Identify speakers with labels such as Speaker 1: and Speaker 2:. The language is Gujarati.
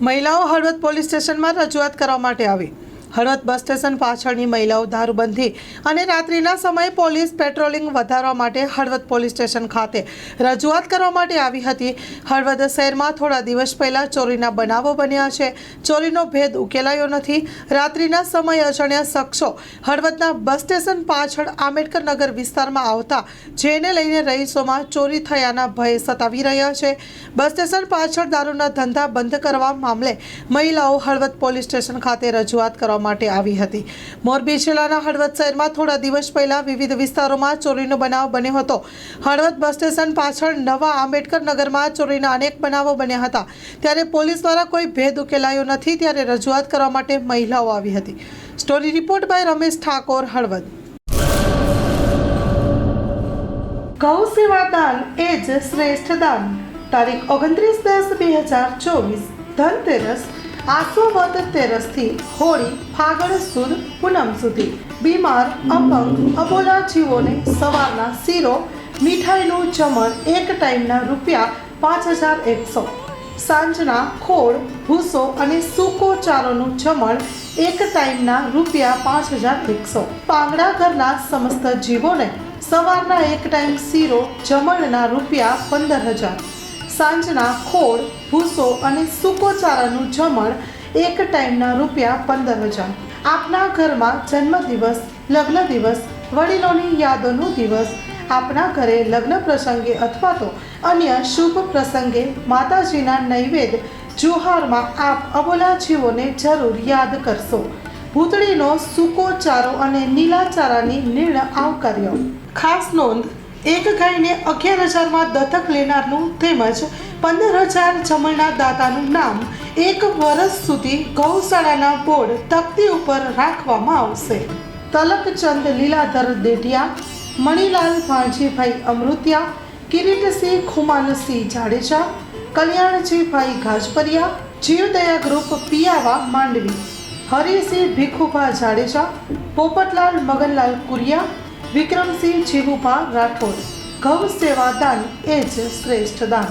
Speaker 1: મહિલાઓ હળવદ પોલીસ સ્ટેશનમાં રજૂઆત કરવા માટે આવી. હળવદ બસ સ્ટેશન પાછળની મહિલાઓ દારૂબંધી અને રાત્રિના સમયે પોલીસ પેટ્રોલિંગ વધારવા માટે હળવદ પોલીસ સ્ટેશન ખાતે રજૂઆત કરવા માટે આવી હતી. હળવદ શહેરમાં થોડા દિવસ પહેલાં ચોરીના બનાવો બન્યા છે. ચોરીનો ભેદ ઉકેલાયો નથી. રાત્રિના સમયે અજાણ્યા શખ્સો હળવદના બસ સ્ટેશન પાછળ આંબેડકર નગર વિસ્તારમાં આવતા જેને લઈને રહીશોમાં ચોરી થયાના ભય સતાવી રહ્યા છે. બસ સ્ટેશન પાછળ દારૂના ધંધા બંધ કરવા મામલે મહિલાઓ હળવદ પોલીસ સ્ટેશન ખાતે રજૂઆત કરવા માટે આવી હતી. મોરબી જિલ્લાના હળવદ શહેરમાં થોડા દિવસ પહેલા વિવિધ વિસ્તારોમાં ચોરીનો બનાવ બન્યો હતો. હળવદ બસ સ્ટેશન પાછળ નવા આંબેડકર નગરમાં ચોરીના અનેક બનાવો બન્યા હતા. ત્યારે પોલીસ દ્વારા કોઈ ભેદ ઉકેલાયો નથી, ત્યારે રજૂઆત કરવા માટે મહિલાઓ આવી હતી. Story report by Ramesh Thakor, Halvad. ગૌ સેવા દાન એ જ શ્રેષ્ઠ દાન. તારીખ ઓગણત્રીસ દસ બે હજાર ચોવીસ, ધનતેરસ આસોવદ તેરસથી હોળી ફાગણ સુદ પૂનમ સુધી. બીમાર, અપંગ, અબોલા જીવોને સવારના શીરો, મીઠાઈનું જમણ એક ટાઈમના રૂપિયા પાંચ હજાર એકસો. સાંજના ખોળ, ભૂસો અને સૂકો ચારોનું જમણ એક ટાઈમના રૂપિયા પાંચ હજાર એકસો. પાંગડા ઘરના સમસ્ત જીવોને સવારના એક ટાઈમ શીરો જમણના રૂપિયા પંદર હજાર. સાંજના ખોળ, ભૂસો અને સૂકો ચારાનું જમણ એક ટાઈમના રૂપિયા પંદર હજાર. આપના ઘરમાં જન્મદિવસ, લગ્ન દિવસ, વડીલોની યાદોનો દિવસ, આપના ઘરે લગ્ન પ્રસંગે અથવા તો અન્ય શુભ પ્રસંગે માતાજીના નૈવેદ્ય, જુહારમાં આપ અબોલા જીવોને જરૂર યાદ કરશો. ભૂતળીનો સૂકો ચારો અને નીલા ચારાની નિર્ણય આવકાર્યો. ખાસ નોંધ એક ગાયને અગિયાર હજારમાં દત્તક લેનારનું તેમજ પંદર હજાર જમણના દાતાનું નામ એક વર્ષ સુધી ગૌશાળાના બોર્ડ તકતી ઉપર રાખવામાં આવશે. તલકચંદ લીલાધર દેઢિયા મણિલાલ ભાણજીભાઈ અમૃતિયા, કિરીટસિંહ ખુમાનસિંહ જાડેજા, કલ્યાણજીભાઈ ગાજપરિયા જીવદયા ગ્રુપ પિયાવા માંડવી, હરિસિંહ ભીખુભા જાડેજા, પોપટલાલ મગનલાલ કુરિયા વિક્રમસિંહ જીવુભા રાઠોડ ગૌ સેવા દાન એ જ શ્રેષ્ઠ દાન.